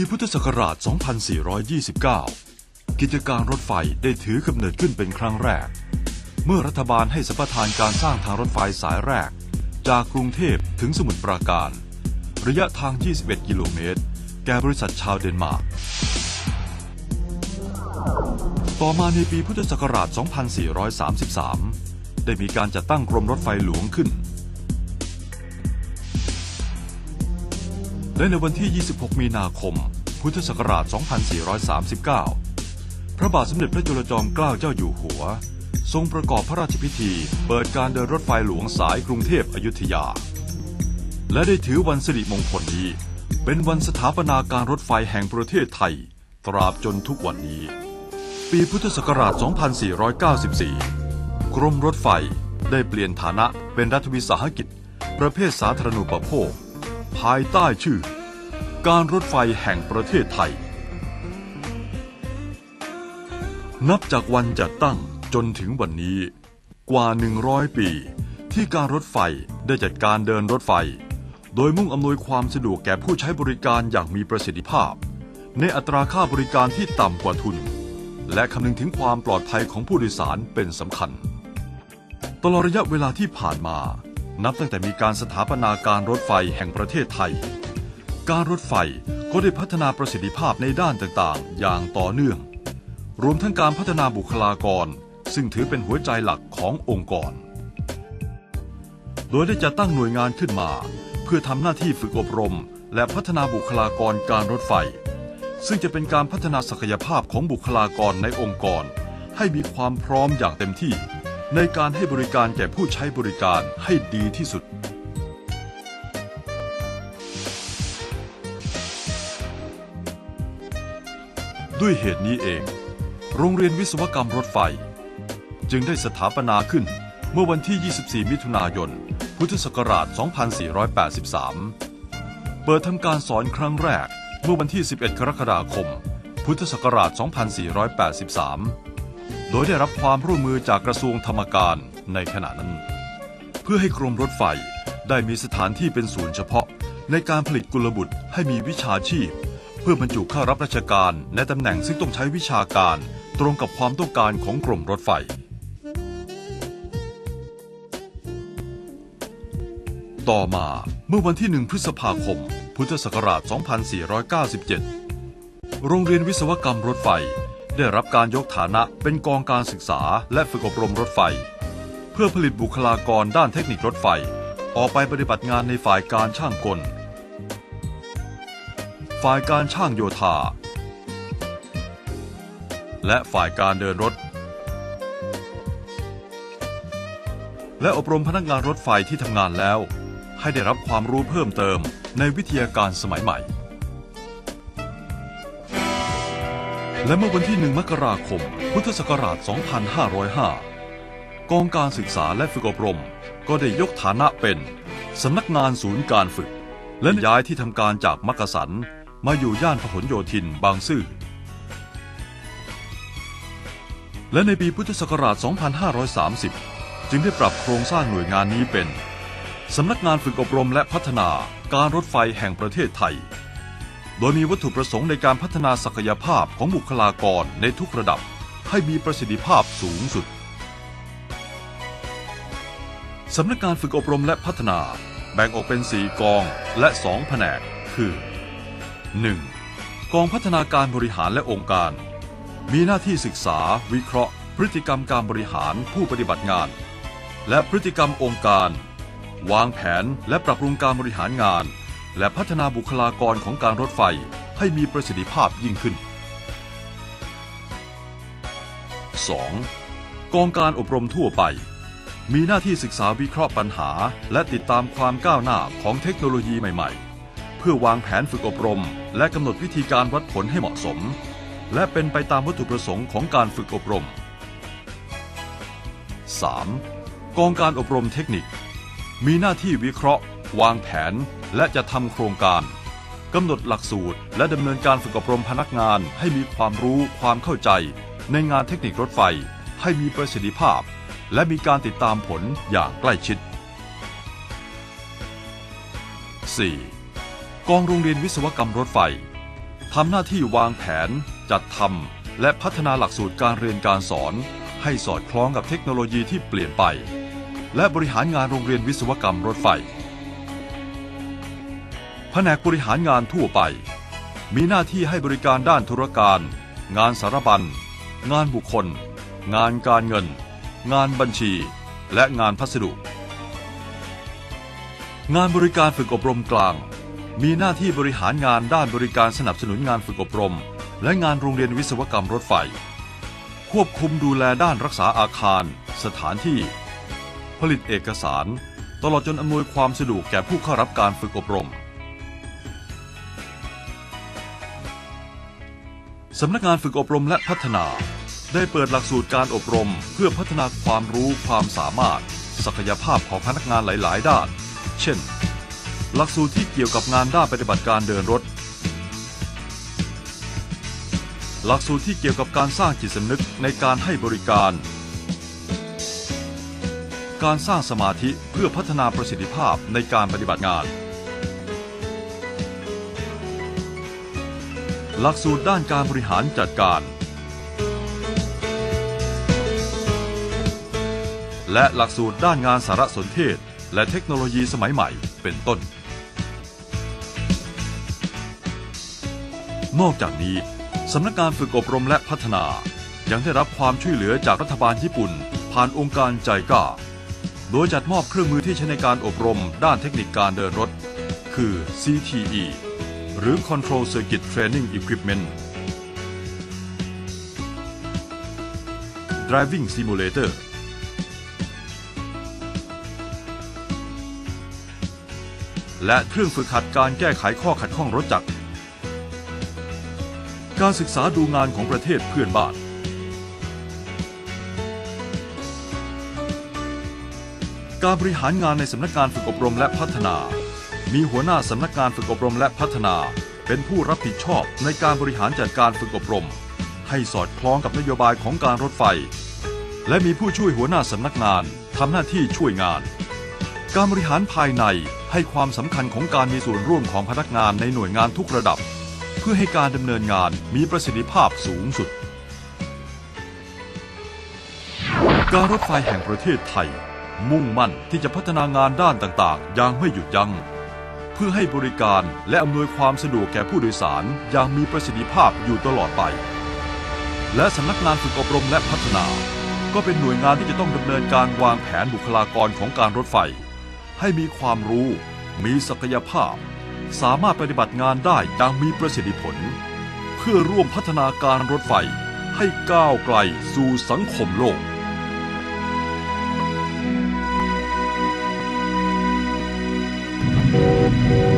ปีพุทธศักราช 2429 กิจการรถไฟได้ถือกำเนิดขึ้นเป็นครั้งแรก เมื่อรัฐบาลให้สัมปทานการสร้างทางรถไฟสายแรก จากกรุงเทพถึงสมุทรปราการ ระยะทาง 21 กิโลเมตร แก่บริษัทชาวเดนมาร์ก ต่อมาในปีพุทธศักราช 2433 ได้มีการจัดตั้งกรมรถไฟหลวงขึ้น และในวันที่ 26 มีนาคม พุทธศักราช 2439 พระบาทสมเด็จพระจุลจอมเกล้าเจ้าอยู่หัว ทรงประกอบพระราชพิธี เปิดการเดินรถไฟหลวงสายกรุงเทพอยุธยา และได้ถือวันสิริมงคลนี้ เป็นวันสถาปนาการรถไฟแห่งประเทศไทย ตราบจนทุกวันนี้ ปีพุทธศักราช 2494 กรมรถไฟได้เปลี่ยนฐานะเป็นรัฐวิสาหกิจ ประเภทสาธารณูปโภค ภายใต้ชื่อ การรถไฟแห่งประเทศไทย นับจากวันจัดตั้งจนถึงวันนี้ กว่า 100 ปี ที่การรถไฟได้จัดการเดินรถไฟ โดยมุ่งอำนวยความสะดวกแก่ผู้ใช้บริการอย่างมีประสิทธิภาพ ในอัตราค่าบริการที่ต่ำกว่าทุน และคำนึงถึงความปลอดภัยของผู้โดยสารเป็นสำคัญ ตลอดระยะเวลาที่ผ่านมา นับตั้งแต่มีการสถาปนาการรถไฟแห่งประเทศไทย การรถไฟก็ได้พัฒนาประสิทธิภาพในด้านต่างๆ อย่างต่อเนื่อง รวมทั้งการพัฒนาบุคลากร ซึ่งถือเป็นหัวใจหลักขององค์กร โดยได้จัดตั้งหน่วยงานขึ้นมา เพื่อทำหน้าที่ฝึกอบรม และพัฒนาบุคลากรการรถไฟ ซึ่งจะเป็นการพัฒนาศักยภาพของบุคลากรในองค์กร ให้มีความพร้อมอย่างเต็มที่ ในการให้บริการแก่ผู้ใช้บริการให้ดีที่สุด ด้วยเหตุนี้เอง โรงเรียนวิศวกรรมรถไฟ จึงได้สถาปนาขึ้นเมื่อวันที่ 24 มิถุนายน พุทธศักราช 2483 เปิดทำการสอนครั้งแรกเมื่อวันที่ 11 กรกฎาคม พุทธศักราช 2483 โดยได้รับความร่วมมือจากกระทรวงธรรมการในขณะนั้น เพื่อให้กรมรถไฟได้มีสถานที่เป็นศูนย์เฉพาะ ในการผลิตกุลบุตรให้มีวิชาชีพ เพื่อบรรจุเข้ารับราชการในตำแหน่งซึ่งต้องใช้วิชาการตรงกับความต้องการของกรมรถไฟ ต่อมาเมื่อวันที่ 1 พฤษภาคม พุทธศักราช 2497 โรงเรียนวิศวกรรมรถไฟ ได้รับการยกฐานะเป็นกองการศึกษาและฝึกอบรมรถไฟ เพื่อผลิตบุคลากรด้านเทคนิครถไฟ ออกไปปฏิบัติงานในฝ่ายการช่างกล ฝ่ายการช่างโยธา และฝ่ายการเดินรถ และอบรมพนักงานรถไฟที่ทำงานแล้ว ให้ได้รับความรู้เพิ่มเติมในวิทยาการสมัยใหม่ และเมื่อวันที่ 1 มกราคม พุทธศักราช 2505 กองการศึกษาและฝึกอบรม ก็ได้ยกฐานะเป็นสำนักงานศูนย์การฝึก และย้ายที่ทำการจากมักกะสันมาอยู่ย่านพหลโยธินบางซื่อ และในปีพุทธศักราช 2530 จึงได้ปรับโครงสร้างหน่วยงานนี้เป็นสำนักงานฝึกอบรมและพัฒนาการรถไฟแห่งประเทศไทย โดยมีวัตถุประสงค์ในการพัฒนาศักยภาพของบุคลากรในทุกระดับ ให้มีประสิทธิภาพสูงสุด สำนักงานฝึกอบรมและพัฒนา แบ่งออกเป็น 4 กองและ 2 แผนก คือ 1. กองพัฒนาการบริหารและองค์การ มีหน้าที่ศึกษา วิเคราะห์ พฤติกรรมการบริหารผู้ปฏิบัติงาน และพฤติกรรมองค์การ วางแผนและปรับปรุงการบริหารงาน และพัฒนาบุคลากรของการรถไฟให้มีประสิทธิภาพยิ่งขึ้น 2. กองการอบรมทั่วไป มีหน้าที่ศึกษาวิเคราะห์ปัญหา และติดตามความก้าวหน้าของเทคโนโลยีใหม่ ๆ เพื่อวางแผนฝึกอบรม และกำหนดวิธีการวัดผลให้เหมาะสม และเป็นไปตามวัตถุประสงค์ของการฝึกอบรม 3. กองการอบรมเทคนิค มีหน้าที่วิเคราะห์ วางแผนและจะทำโครงการกำหนดหลักสูตร และดำเนินการฝึกอบรมพนักงานให้มีความรู้ความเข้าใจ ในงานเทคนิครถไฟ ให้มีประสิทธิภาพ และมีการติดตามผลอย่างใกล้ชิด 4. กองโรงเรียนวิศวกรรมรถไฟทำหน้าที่วางแผน จัดทำและพัฒนาหลักสูตรการเรียนการสอน ให้สอดคล้องกับเทคโนโลยีที่เปลี่ยนไป และบริหารงานโรงเรียนวิศวกรรมรถไฟ นกบริหารงานทั่วไป มีหน้าที่ให้บริการด้านธุรการ งานสารบัญ งานบุคคล งานการเงิน งานบัญชี และงานพัสดุ งานบริการฝึกอบรมกลาง มีหน้าที่บริหารงานด้านบริการสนับสนุนงานฝึกอบรม และงานโรงเรียนวิศวกรรมรถไฟ ควบคุมดูแลด้านรักษาอาคาร สถานที่ ผลิตเอกสาร ตลอดจนอำนวยความสะดวกแก่ผู้เข้ารับการฝึกอบรม สำนักงานฝึกอบรมและพัฒนา ได้เปิดหลักสูตรการอบรม เพื่อพัฒนาความรู้ความสามารถ ศักยภาพของพนักงานหลาย ๆ ด้าน เช่น หลักสูตรที่เกี่ยวกับงานด้านปฏิบัติการเดินรถ หลักสูตรที่เกี่ยวกับการสร้างจิตสำนึกในการให้บริการ การสร้างสมาธิเพื่อพัฒนาประสิทธิภาพในการปฏิบัติงาน หลักสูตรด้านการบริหารจัดการ และหลักสูตรด้านงานสารสนเทศ และเทคโนโลยีสมัยใหม่เป็นต้น นอกจากนี้สำนักงานฝึกอบรมและพัฒนา ยังได้รับความช่วยเหลือจากรัฐบาลญี่ปุ่น ผ่านองค์การใจก้าโดยจัดมอบเครื่องมือที่ใช้ในการอบรมด้านเทคนิคการเดินรถ คือ CTE หรือ Control Circuit Training Equipment Driving Simulator และเครื่องฝึกหัดการแก้ไขข้อขัดข้องรถจักร การศึกษาดูงานของประเทศเพื่อนบ้าน การบริหารงานในสำนักงานฝึกอบรมและพัฒนา มีหัวหน้าสำนักงานฝึกอบรมและพัฒนา เป็นผู้รับผิดชอบในการบริหารจัดการฝึกอบรม ให้สอดคล้องกับนโยบายของการรถไฟ และมีผู้ช่วยหัวหน้าสำนักงานทำหน้าที่ช่วยงาน การบริหารภายในให้ความสำคัญของการมีส่วนร่วมของพนักงานในหน่วยงานทุกระดับ เพื่อให้การดำเนินงานมีประสิทธิภาพสูงสุด การรถไฟแห่งประเทศไทย มุ่งมั่นที่จะพัฒนางานด้านต่าง ๆ อย่างไม่หยุดยัง้ง พื่อให้บริการและอำนวยความสะดวกแก่ผู้โดยสารอย่างมีประสิทธิภาพอยู่ตลอดไป และสำนักงานฝึกอบรมและพัฒนา ก็เป็นหน่วยงานที่จะต้องดำเนินการวางแผนบุคลากรของการรถไฟ ให้มีความรู้ มีศักยภาพ สามารถปฏิบัติงานได้อย่างมีประสิทธิผล เพื่อร่วมพัฒนาการรถไฟให้ก้าวไกลสู่สังคมโลก Música